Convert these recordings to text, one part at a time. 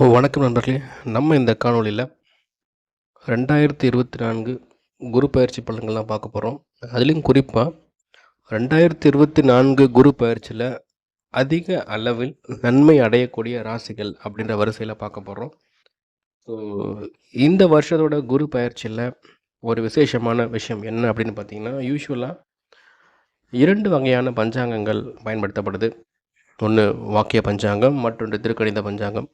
ஓ வணக்கம் நண்பர்களே. நம்ம இந்த காணொளியில் ரெண்டாயிரத்தி இருபத்தி நான்கு குரு பயிற்சி பலன்கள்லாம் பார்க்க போகிறோம் அதுலேயும் குறிப்பாக ரெண்டாயிரத்தி இருபத்தி நான்கு குரு பயிற்சியில் அதிக அளவில் நன்மை அடையக்கூடிய ராசிகள் அப்படின்ற வரிசையில் பார்க்க போகிறோம் ஸோ இந்த வருஷத்தோட குரு பயிற்சியில் ஒரு விசேஷமான விஷயம் என்ன அப்படின்னு பார்த்தீங்கன்னா யூஸ்வலாக இரண்டு வகையான பஞ்சாங்கங்கள் பயன்படுத்தப்படுது. ஒன்று வாக்கிய பஞ்சாங்கம் மற்றொன்று திருக்கணித பஞ்சாங்கம்.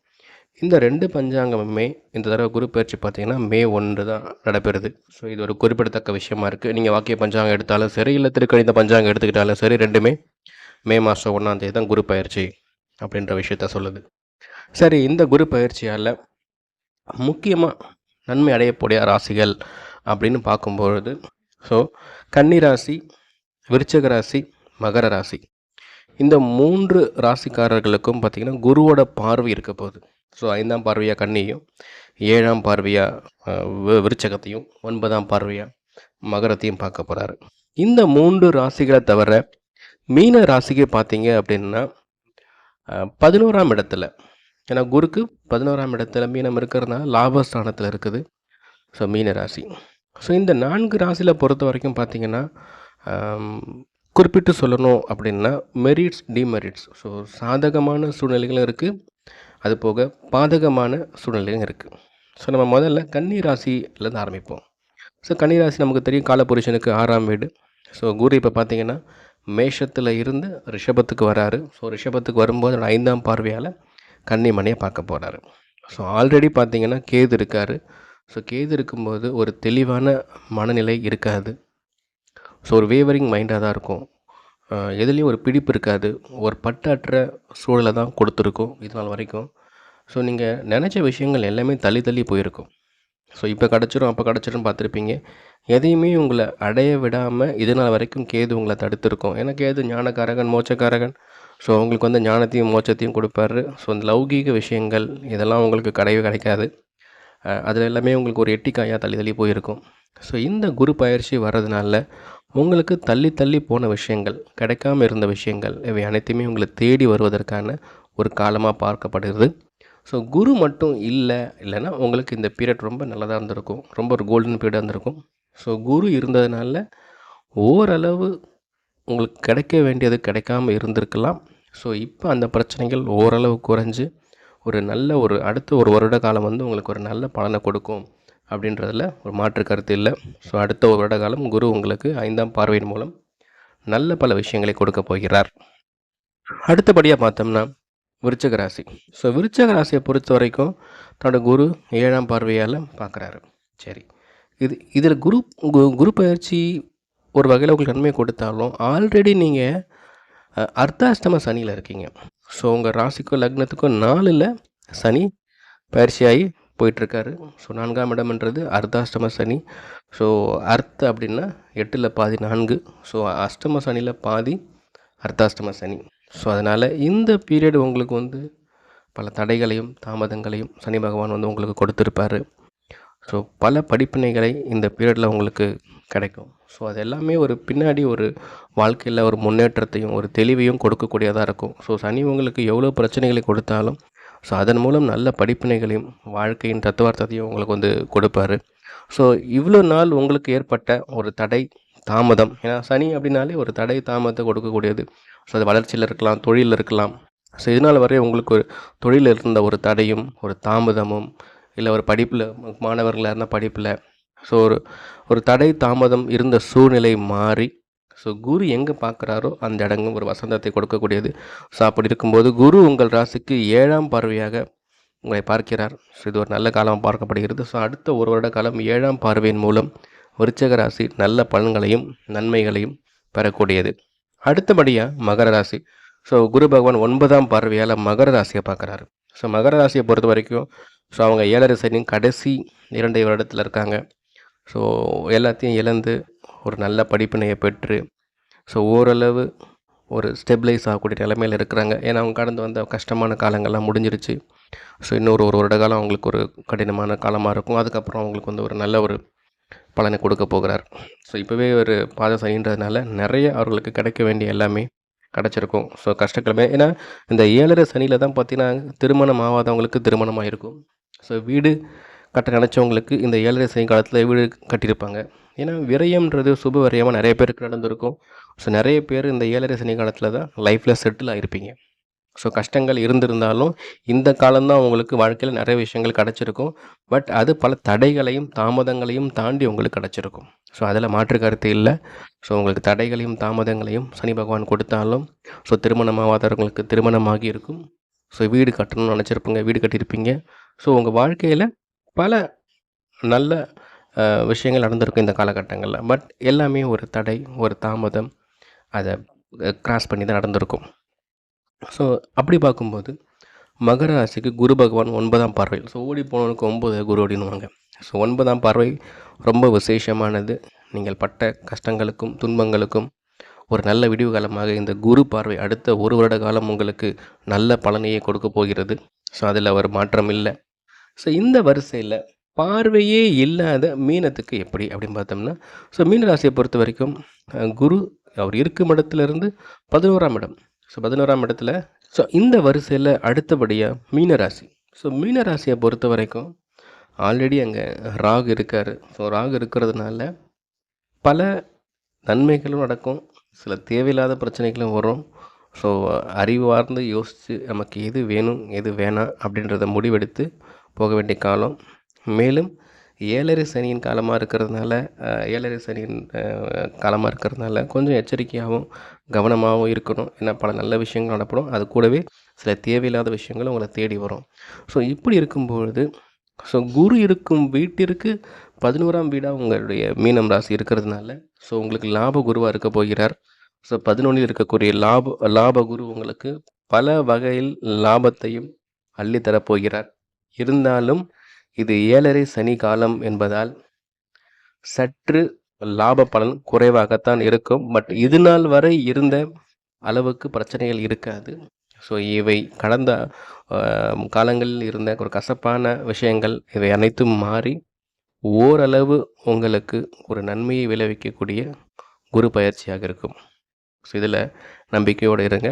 இந்த ரெண்டு பஞ்சாங்கமுமே இந்த தடவை குரு பயிற்சி பார்த்தீங்கன்னா மே ஒன்று தான் நடைபெறுது. ஸோ இது ஒரு குறிப்பிடத்தக்க விஷயமா இருக்குது நீங்கள் வாக்கிய பஞ்சாங்கம் எடுத்தாலும் சரி இல்லை திருக்கணித பஞ்சாங்கம் எடுத்துக்கிட்டாலும் சரி ரெண்டுமே மே மாதம் ஒன்றாந்தேதி தான் குரு பயிற்சி அப்படின்ற விஷயத்த சொல்லுது. சரி இந்த குரு பயிற்சியால் முக்கியமாக நன்மை அடையக்கூடிய ராசிகள் அப்படின்னு பார்க்கும்பொழுது ஸோ கன்னி ராசி விருச்சக ராசி மகர ராசி. இந்த மூன்று ராசிக்காரர்களுக்கும் பார்த்திங்கன்னா குருவோட பார்வை இருக்க போகுது. ஸோ ஐந்தாம் பார்வையாக கண்ணியும் ஏழாம் பார்வையாக விருச்சகத்தையும் ஒன்பதாம் பார்வையாக மகரத்தையும் பார்க்க போகிறாரு இந்த மூன்று ராசிகளை தவிர மீன ராசிக்கு பார்த்தீங்க அப்படின்னா பதினோராம் இடத்துல ஏன்னா குருக்கு பதினோராம் இடத்துல மீனம் இருக்கிறதுனால லாபஸ்தானத்தில் இருக்குது ஸோ மீன ராசி. ஸோ இந்த நான்கு ராசியில் பொறுத்த வரைக்கும் பார்த்தீங்கன்னா குறிப்பிட்டு சொல்லணும் அப்படின்னா மெரிட்ஸ் டிமெரிட்ஸ் ஸோ சாதகமான சூழ்நிலைகளும் இருக்குது அது போக பாதகமான சூழ்நிலையும் இருக்குது ஸோ நம்ம முதல்ல கன்னி ராசியிலேருந்து ஆரம்பிப்போம். ஸோ கன்னி ராசி நமக்கு தெரியும் காலபுருஷனுக்கு ஆறாம் வீடு. ஸோ குரு இப்போ பார்த்தீங்கன்னா மேஷத்தில் இருந்து ரிஷபத்துக்கு வராரு. ஸோ ரிஷபத்துக்கு வரும்போது ஐந்தாம் பார்வையால் கன்னி மணியை பார்க்க போகிறாரு ஸோ ஆல்ரெடி பார்த்தீங்கன்னா கேது இருக்கார். ஸோ கேது இருக்கும்போது ஒரு தெளிவான மனநிலை இருக்காது. ஸோ ஒரு வேவரிங் மைண்டாக தான் இருக்கும். எதுலேயும் ஒரு பிடிப்பு இருக்காது. ஒரு பட்டாற்ற சூழலை தான் கொடுத்துருக்கும் இது நாள் வரைக்கும். ஸோ நீங்கள் நினச்ச விஷயங்கள் எல்லாமே தள்ளி தள்ளி போயிருக்கும். ஸோ இப்போ கிடச்சிரும் அப்போ கிடச்சிரும் பார்த்துருப்பீங்க. எதையுமே உங்களை அடைய விடாமல் இது நாள் வரைக்கும் கேது உங்களை தடுத்துருக்கோம். ஏன்னா கேது ஞானக்காரகன் மோச்சக்காரகன் ஸோ உங்களுக்கு வந்து ஞானத்தையும் மோச்சத்தையும் கொடுப்பாரு. ஸோ இந்த லௌகீக விஷயங்கள் இதெல்லாம் உங்களுக்கு கிடையவே கிடைக்காது. அதில் எல்லாமே உங்களுக்கு ஒரு எட்டிக்காயாக தள்ளி தள்ளி போயிருக்கும். ஸோ இந்த குரு பயிற்சி வர்றதுனால உங்களுக்கு தள்ளி தள்ளி போன விஷயங்கள் கிடைக்காம இருந்த விஷயங்கள் இவை அனைத்தையுமே உங்களை தேடி வருவதற்கான ஒரு காலமாக பார்க்கப்படுகிறது. ஸோ குரு மட்டும் இல்லை இல்லைன்னா உங்களுக்கு இந்த பீரியட் ரொம்ப நல்லதாக இருந்திருக்கும். ரொம்ப ஒரு கோல்டன் பீரியடாக இருந்திருக்கும். ஸோ குரு இருந்ததுனால ஓரளவு உங்களுக்கு கிடைக்க வேண்டியது கிடைக்காம இருந்திருக்கலாம். ஸோ இப்போ அந்த பிரச்சனைகள் ஓரளவு குறைஞ்சு ஒரு நல்ல ஒரு அடுத்த ஒரு வருட காலம் வந்து உங்களுக்கு ஒரு நல்ல பலனை கொடுக்கும் அப்படின்றதில் ஒரு மாற்று கருத்து இல்லை. ஸோ அடுத்த ஒரு வருட காலம் குரு உங்களுக்கு ஐந்தாம் பார்வையின் மூலம் நல்ல பல விஷயங்களை கொடுக்க போகிறார். அடுத்தபடியாக பார்த்தோம்னா விருச்சக ராசி. ஸோ விருச்சக ராசியை பொறுத்த வரைக்கும் தன்னோட குரு ஏழாம் பார்வையால் பார்க்குறாரு. சரி. இது இதில் குரு கு- குரு பயிற்சி ஒரு வகையில் உங்களுக்கு நன்மை கொடுத்தாலும் ஆல்ரெடி நீங்கள் அர்த்தாஷ்டம சனியில் இருக்கீங்க. ஸோ உங்கள் ராசிக்கும் லக்னத்துக்கும் நாலில் சனி பயிற்சியாகி போயிட்டுருக்காரு. ஸோ நான்காம் இடம்ன்றது அர்த்தாஷ்டம சனி. ஸோ அர்த்த அப்படின்னா எட்டில் பாதி நான்கு. ஸோ அஷ்டம சனியில் பாதி அர்த்தாஷ்டம சனி. ஸோ அதனால் இந்த பீரியட் உங்களுக்கு வந்து பல தடைகளையும் தாமதங்களையும் சனி பகவான் வந்து உங்களுக்கு கொடுத்துருப்பாரு. ஸோ பல படிப்பினைகளை இந்த பீரியடில் உங்களுக்கு கிடைக்கும். ஸோ அது எல்லாமே ஒரு பின்னாடி ஒரு வாழ்க்கையில் ஒரு முன்னேற்றத்தையும் ஒரு தெளிவையும் கொடுக்கக்கூடியதாக இருக்கும். ஸோ சனி உங்களுக்கு எவ்வளோ பிரச்சனைகளை கொடுத்தாலும் ஸோ அதன் மூலம் நல்ல படிப்பினைகளையும் வாழ்க்கையின் தத்துவார்த்தத்தையும் உங்களுக்கு வந்து கொடுப்பாரு. ஸோ இவ்வளோ நாள் உங்களுக்கு ஏற்பட்ட ஒரு தடை தாமதம். ஏன்னா சனி அப்படின்னாலே ஒரு தடை தாமதத்தை கொடுக்கக்கூடியது. ஸோ அது வளர்ச்சியில் இருக்கலாம் தொழிலில் இருக்கலாம். ஸோ இதனால் வரை உங்களுக்கு ஒரு தொழிலில் இருந்த ஒரு தடையும் ஒரு தாமதமும் இல்லை ஒரு படிப்பில் மாணவர்களாக இருந்தால் படிப்பில். ஸோ ஒரு ஒரு தடை தாமதம் இருந்த சூழ்நிலை மாறி ஸோ குரு எங்கே பார்க்குறாரோ அந்த இடங்கும் ஒரு வசந்தத்தை கொடுக்கக்கூடியது. ஸோ அப்படி இருக்கும்போது குரு உங்கள் ராசிக்கு ஏழாம் பார்வையாக உங்களை பார்க்கிறார். ஸோ இது ஒரு நல்ல காலம் பார்க்கப்படுகிறது. ஸோ அடுத்த ஒரு வருட காலம் ஏழாம் பார்வையின் மூலம் விருச்சக ராசி நல்ல பலன்களையும் நன்மைகளையும் பெறக்கூடியது. அடுத்தபடியாக மகர ராசி. ஸோ குரு பகவான் ஒன்பதாம் பார்வையால் மகர ராசியை பார்க்குறாரு. ஸோ மகர ராசியை பொறுத்த வரைக்கும் ஸோ அவங்க ஏழரை சனியின் கடைசி இரண்டு வருடத்தில் இருக்காங்க. ஸோ எல்லாத்தையும் இழந்து ஒரு நல்ல படிப்பினையை பெற்று ஸோ ஓரளவு ஒரு ஸ்டெபிளைஸ் ஆகக்கூடிய நிலைமையில் இருக்கிறாங்க. ஏன்னா அவங்க கடந்து வந்த கஷ்டமான காலங்கள்லாம் முடிஞ்சிருச்சு. ஸோ இன்னொரு ஒரு வருட காலம் அவங்களுக்கு ஒரு கடினமான காலமாக இருக்கும். அதுக்கப்புறம் அவங்களுக்கு வந்து ஒரு நல்ல ஒரு பலனை கொடுக்க போகிறார். ஸோ இப்போவே ஒரு பாத சனின்றதுனால நிறைய அவர்களுக்கு கிடைக்க வேண்டிய எல்லாமே கிடச்சிருக்கும். ஸோ கஷ்டக்கிழமை. ஏன்னா இந்த ஏழரை சனியில் தான் பார்த்தீங்கன்னா திருமணம் ஆகாதவங்களுக்கு திருமணமாக இருக்கும் ஸோ வீடு கட்ட நினச்சவங்களுக்கு இந்த ஏழரை சனி காலத்தில் வீடு கட்டியிருப்பாங்க. ஏன்னா விரயம்ன்றது சுப விரயமாக நிறைய பேருக்கு நடந்திருக்கும். ஸோ நிறைய பேர் இந்த ஏழரை சனி காலத்தில் தான் லைஃப்பில் செட்டில் ஆகிருப்பீங்க ஸோ கஷ்டங்கள் இருந்திருந்தாலும் இந்த காலம்தான் உங்களுக்கு வாழ்க்கையில் நிறைய விஷயங்கள் கிடச்சிருக்கும். பட் அது பல தடைகளையும் தாமதங்களையும் தாண்டி உங்களுக்கு கிடச்சிருக்கும். ஸோ அதில் மாற்று கருத்து இல்லை. ஸோ உங்களுக்கு தடைகளையும் தாமதங்களையும் சனி பகவான் கொடுத்தாலும் ஸோ திருமணமாகாதவங்களுக்கு திருமணமாகி இருக்கும். ஸோ வீடு கட்டணும்னு நினச்சிருப்பீங்க வீடு கட்டியிருப்பீங்க. ஸோ உங்கள் வாழ்க்கையில் பல நல்ல விஷயங்கள் நடந்திருக்கும் இந்த காலகட்டங்களில். பட் எல்லாமே ஒரு தடை ஒரு தாமதம் அதை கிராஸ் பண்ணி தான் நடந்திருக்கும். ஸோ அப்படி பார்க்கும்போது மகர ராசிக்கு குரு பகவான் ஒன்பதாம் பார்வை. ஸோ ஓடி போனவனுக்கு ஒன்பது குரு அப்படின்வாங்க ஸோ ஒன்பதாம் பார்வை ரொம்ப விசேஷமானது. நீங்கள் பட்ட கஷ்டங்களுக்கும் துன்பங்களுக்கும் ஒரு நல்ல விடிவு காலமாக இந்த குரு பார்வை அடுத்த ஒரு வருட காலம் உங்களுக்கு நல்ல பலனையே கொடுக்க போகிறது. ஸோ அதில் ஒரு மாற்றம் இல்லை. ஸோ இந்த வரிசையில் பார்வையே இல்லாத மீனத்துக்கு எப்படி அப்படின்னு பார்த்தோம்னா ஸோ மீன ராசியை பொறுத்த வரைக்கும் குரு அவர் இருக்கும் இடத்துலேருந்து பதினோராம் இடம். ஸோ பதினோராம் இடத்துல ஸோ இந்த வரிசையில் அடுத்தபடியாக மீனராசி ஸோ மீனராசியை பொறுத்த வரைக்கும் ஆல்ரெடி அங்கே ராகு இருக்கார். ஸோ ராகு இருக்கிறதுனால பல நன்மைகளும் நடக்கும். சில தேவையில்லாத பிரச்சனைகளும் வரும். ஸோ அறிவார்ந்து யோசித்து நமக்கு எது வேணும் எது வேணாம் அப்படின்றத முடிவெடுத்து போக வேண்டிய காலம். மேலும் ஏழரை சனியின் காலமாக இருக்கிறதுனால ஏழரை சனியின் காலமாக இருக்கிறதுனால கொஞ்சம் எச்சரிக்கையாகவும் கவனமாகவும் இருக்கணும். ஏன்னா பல நல்ல விஷயங்கள் நடப்படும். அது கூடவே சில தேவையில்லாத விஷயங்களும் உங்களை தேடி வரும். ஸோ இப்படி இருக்கும்பொழுது ஸோ குரு இருக்கும் வீட்டிற்கு பதினோராம் வீடாக உங்களுடைய மீனம் ராசி இருக்கிறதுனால ஸோ உங்களுக்கு லாப குருவாக இருக்க போகிறார். ஸோ பதினொன்றில் இருக்கக்கூடிய லாப லாப குரு உங்களுக்கு பல வகையில் லாபத்தையும் அள்ளி தரப்போகிறார் இருந்தாலும் இது ஏழரை சனி காலம் என்பதால் சற்று லாப பலன் குறைவாகத்தான் இருக்கும். பட் இது நாள் வரை இருந்த அளவுக்கு பிரச்சனைகள் இருக்காது. ஸோ இவை கடந்த காலங்களில் இருந்த ஒரு கசப்பான விஷயங்கள். இவை அனைத்தும் மாறி ஓரளவு உங்களுக்கு ஒரு நன்மையை விளைவிக்கக்கூடிய குரு பயிற்சியாக இருக்கும். ஸோ இதில் நம்பிக்கையோடு இருங்க.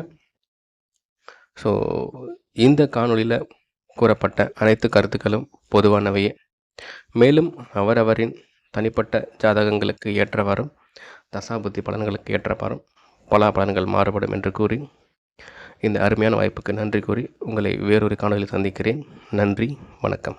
ஸோ இந்த காணொளியில் கூறப்பட்ட அனைத்து கருத்துக்களும் பொதுவானவையே மேலும் அவரவரின் தனிப்பட்ட ஜாதகங்களுக்கு ஏற்றவாறும் தசாபுத்தி பலன்களுக்கு ஏற்றவாறும் பலா பலன்கள் மாறுபடும் என்று கூறி இந்த அருமையான வாய்ப்புக்கு நன்றி கூறி உங்களை வேறொரு காணொலியில் சந்திக்கிறேன். நன்றி வணக்கம்.